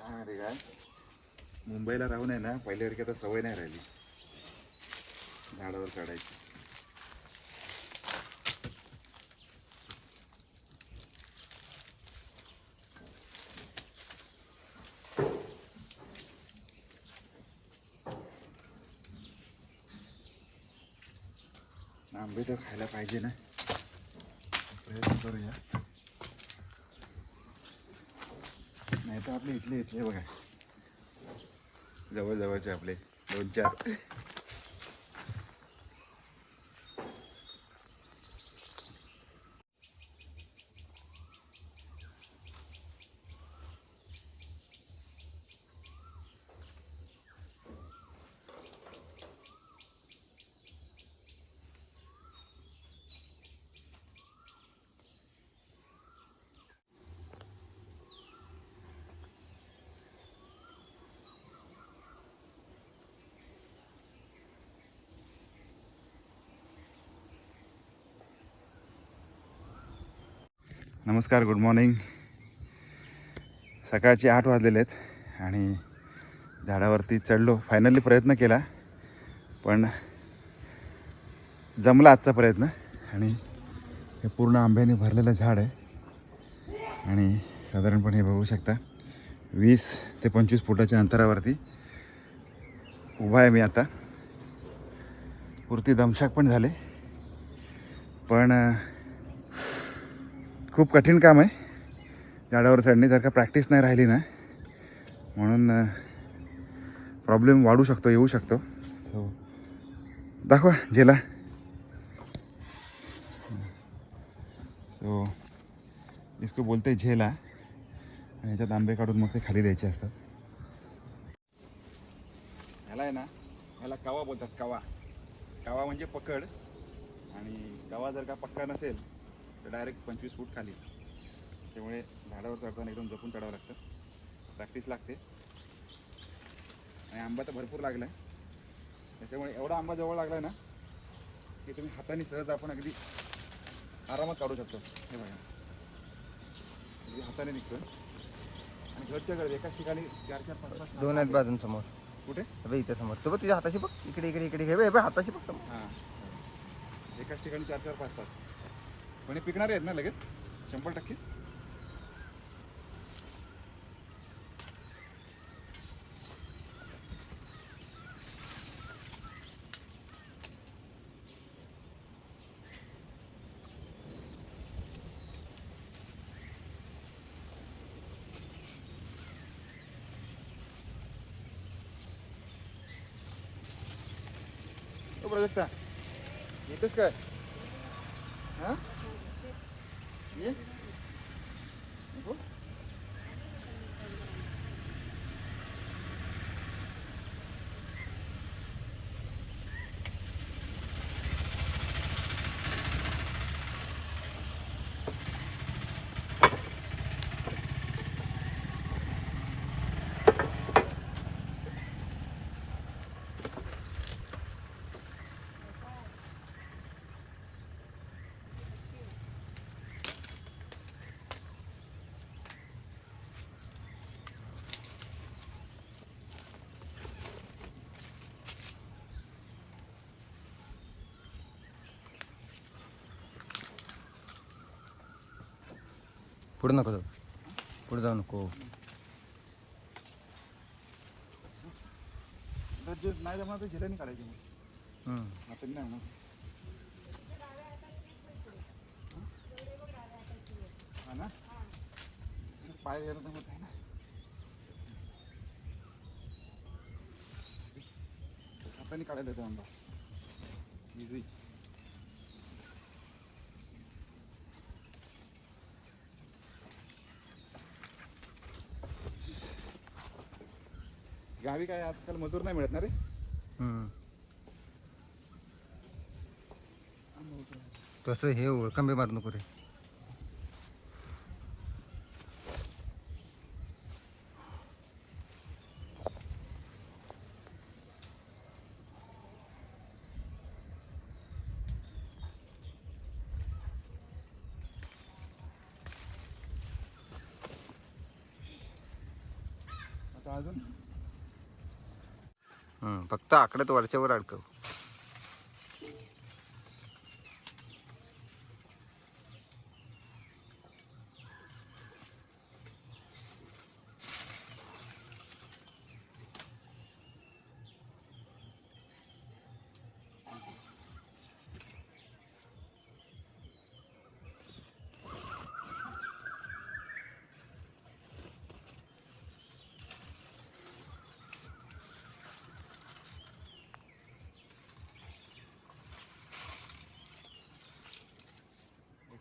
काय माहिती काय मुंबईला राहून आहे ना पहिल्यासारखी आता सवय नाही राहिली. झाडावर चढायची. आंबे तर खायला पाहिजे ना. प्रयत्न करूया. नाही तर आपले इथले इथले बघा. जवळ जवळचे आपले दोन चार. नमस्कार गुड मॉर्निंग सकाळचे आठ वाजलेले आहेत आणि झाडावरती चढलो. फायनली प्रयत्न केला पण जमला आजचा प्रयत्न. आणि हे पूर्ण आंब्याने भरलेलं झाड आहे. आणि साधारणपणे हे बघू शकता वीस ते पंचवीस फुटाच्या अंतरावरती उभा आहे मी आता. पुरती दमशाक पण झाले. पण खूप कठीण काम आहे. झाडावर चढणे जर का प्रॅक्टिस नाही राहिली ना. म्हणून प्रॉब्लेम वाढू शकतो येऊ शकतो. हो. दाखवा झेला. हो. सो इसको बोलते झेला. आणि ह्याच्यात आंबे काढून मग ते खाली द्यायचे असतात. ह्याला आहे ना ह्याला कवा बोलतात कवा. कवा म्हणजे पकड. आणि कवा जर का पक्का नसेल तर डायरेक्ट पंचवीस फूट खाली. त्यामुळे झाडावर चढताना एकदम जपून चढावं लागतं. प्रॅक्टिस लागते. आणि आंबा तर भरपूर लागला आहे त्याच्यामुळे एवढा आंबा जवळ लागला आहे ना की तुम्ही हाताने सहज आपण अगदी आरामात काढू शकतो. हे बघा. अगदी हाताने निघतो आणि घरच्या घर एकाच ठिकाणी चार चार पाच पाच दोन आहेत बाजून समोर. कुठे? बघ इथे समोर. तो बघ तुझ्या हाताशी बघ. इकडे इकडे इकडे. हे बघ हाताशी बघ समोर. हां. एकाच ठिकाणी चार चार पाच पाच. पण हे पिकणारे आहेत ना लगेच? शंभर टक्के. ओ येतेस काय? हा? ये पुढे नको जाऊ. पुढे जाऊ नको. तर जे नाही जमणार ते झेल्याने काढायचे मग. आता नाही हा ना? पाय घ्यायला जमत आहे ना. हाताने काढायला येतो आंबा. इझी गावी काय आजकाल मजूर नाही मिळत ना रे? तसं हे ओळखंबे मार नको रे. आता अजून? फक्त आकड्यात वरच्यावर अडकव.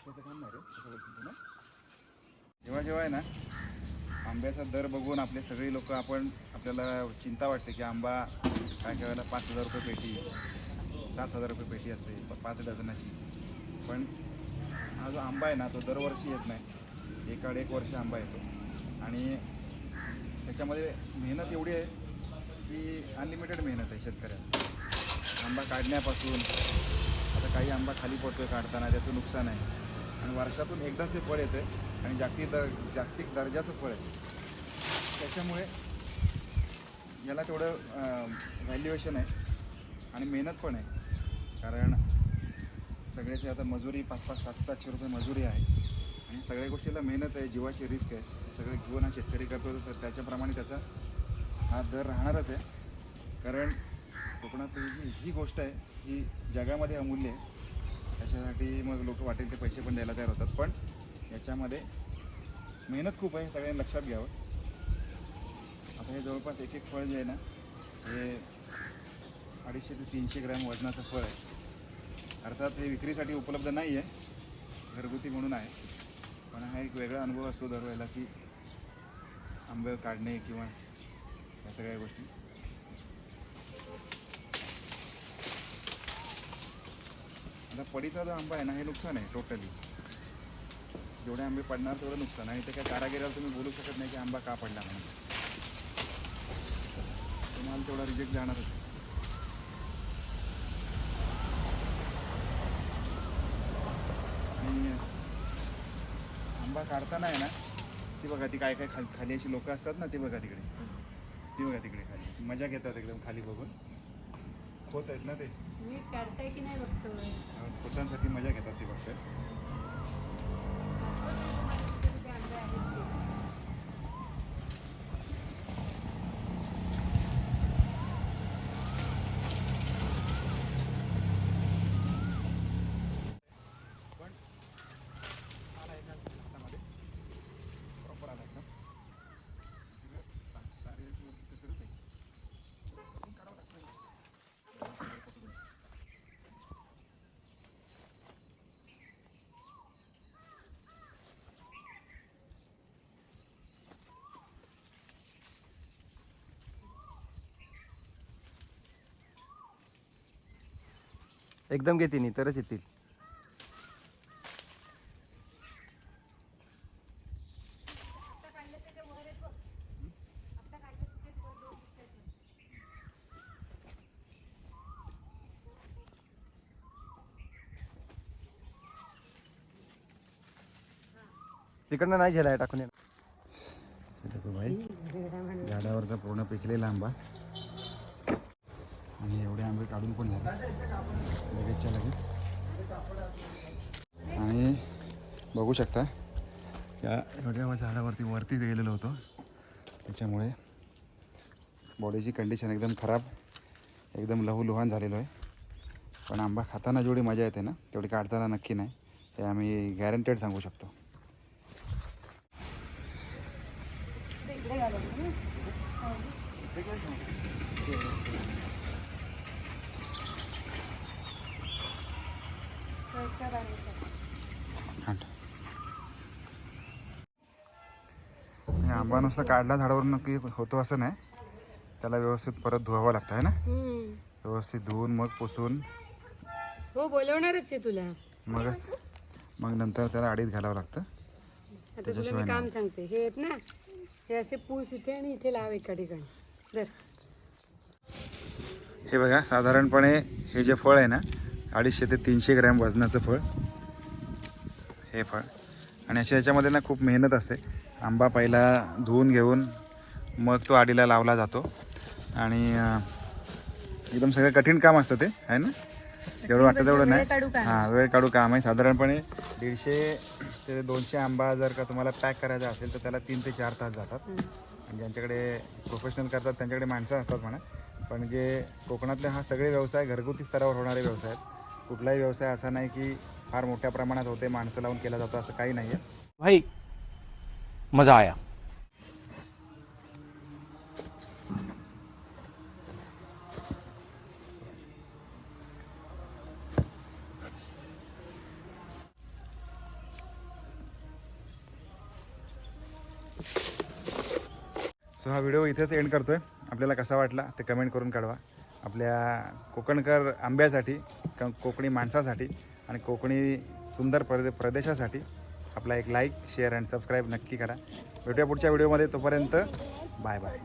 एकट्याचं काम नाही रे तसं बोलतो ना जेव्हा जेव्हा आहे ना आंब्याचा दर बघून आपले सगळे लोक आपण आपल्याला चिंता वाटते की आंबा काय काय वेळेला पाच हजार रुपये पेटी सात हजार रुपये पेटी असते पाच डझनाची. पण हा जो आंबा आहे ना तो दरवर्षी येत नाही. एकाड एक वर्ष आंबा येतो. आणि त्याच्यामध्ये मेहनत एवढी आहे की अनलिमिटेड मेहनत आहे शेतकऱ्याला. आंबा काढण्यापासून आता काही आंबा खाली पडतो आहे काढताना त्याचं नुकसान आहे. आणि वर्षातून एकदाच हे फळ येते आणि जागतिक दर जागतिक दर्जाचं फळ आहे त्याच्यामुळे याला तेवढं व्हॅल्युएशन आहे आणि मेहनत पण आहे. कारण सगळ्याची आता मजुरी पाच पाच सात सातशे रुपये मजुरी आहे. आणि सगळ्या गोष्टीला मेहनत आहे जीवाची रिस्क आहे. सगळे घेऊन हा शेतकरी करतो तर त्याच्याप्रमाणे त्याचा हा दर राहणारच आहे. कारण कोकणात जी ही गोष्ट आहे ही जगामध्ये अमूल्य आहे. त्याच्यासाठी मग लोक वाटेल ते पैसे पण द्यायला तयार होतात. पण याच्यामध्ये मेहनत खूप आहे सगळ्यांनी लक्षात घ्यावं. आता हे जवळपास एक एक फळ जे आहे ना हे अडीचशे ते तीनशे ग्रॅम वजनाचं फळ आहे. अर्थात हे विक्रीसाठी उपलब्ध नाही आहे घरगुती म्हणून आहे. पण हा एक वेगळा अनुभव असतो दरवेळेला की आंबे काढणे किंवा या सगळ्या गोष्टी. आता पडीचा जो आंबा आहे ना हे नुकसान आहे टोटली जेवढे आंबे पडणार तेवढं नुकसान आहे. तर काय कारागिराला तुम्ही बोलू शकत नाही की आंबा का पडला म्हणून तुम्हाला तेवढा रिजेक्ट जाणारच आणि आंबा काढताना आहे ना ती बघा ती काय काय खाली खाली अशी लोकं असतात ना ती बघा तिकडे. ती बघा तिकडे खाली. मजा घेतात एकदम खाली बघून. होत आहेत ना ते? मी काढताय की नाही बघतोय पोटांसाठी मजा घेतात ती गोष्ट ते आंबे आहेत ते. पण आला आहे का हातामध्ये प्रॉपर आला एकदम तिकडे ता- तारेची वरती तिकडे ते. पकडून काढावं लागतं. पकडून. एकदम घेते नाही तरच येतील तिकडनं नाही झेलाय टाकून येणार. भाई झाडावरचा पूर्ण पिकलेला आंबा आणि एवढे आंबे काढून पण झाले. लगेचच्या लगेच. आणि बघू शकता या एवढ्या झाडावरती वरतीच गेलेलो होतो. त्याच्यामुळे बॉडीची कंडिशन एकदम खराब एकदम लहूलुहान झालेलो आहे. पण आंबा खाताना जेवढी मजा येते ना तेवढी काढताना नक्की नाही. हे आम्ही गॅरंटेड सांगू शकतो ते इकडे घालायचं ना. तो एकटा बांधायचा. आणि आंबा नुसता काढला झाडावरून नक्की होतो असं नाही. त्याला व्यवस्थित परत धुवावं लागतं आहे ना. व्यवस्थित धुवून मग पुसून. हो बोलवणारच आहे तुला. मगच मग नंतर त्याला अडीत घालावं लागतं. आता तुला मी काम. सांगते. हे आहेत ना हे असे पूस इथे आणि इथे लाव एका ठिकाणी जर हे बघा साधारणपणे हे जे फळ आहे ना अडीचशे ते तीनशे ग्रॅम वजनाचं फळ. हे फळ. आणि अशा याच्यामध्ये ना खूप मेहनत असते. आंबा पहिला धुवून घेऊन मग तो आडीला लावला जातो. आणि एकदम सगळं कठीण काम असतं ते आहे ना? जेवढं वाटतं तेवढं वेळ नाही. हां वेळ काढू काम आहे साधारणपणे दीडशे ते दोनशे आंबा जर का तुम्हाला पॅक करायचा असेल तर त्याला तीन ते चार तास जातात. आणि ज्यांच्याकडे प्रोफेशनल करतात त्यांच्याकडे माणसं असतात म्हणा. पण जे कोकणातले हा सगळे व्यवसाय घरगुती स्तरावर होणारे व्यवसाय आहेत. कुठलाही व्यवसाय असा नाही की फार मोठ्या प्रमाणात होते माणसं लावून केला जातो असं काही नाही आहे भाई मजा आया। सो हा व्हिडिओ इथेच एंड करतोय. आपल्याला कसा वाटला ते कमेंट करून कळवा आपल्या कोकणकर आंब्यासाठी क कोकणी माणसासाठी आणि कोकणी सुंदर प्रदे प्रदेशासाठी आपला एक लाईक शेअर अँड सबस्क्राईब नक्की करा. भेटूया पुढच्या व्हिडिओमध्ये तोपर्यंत बाय बाय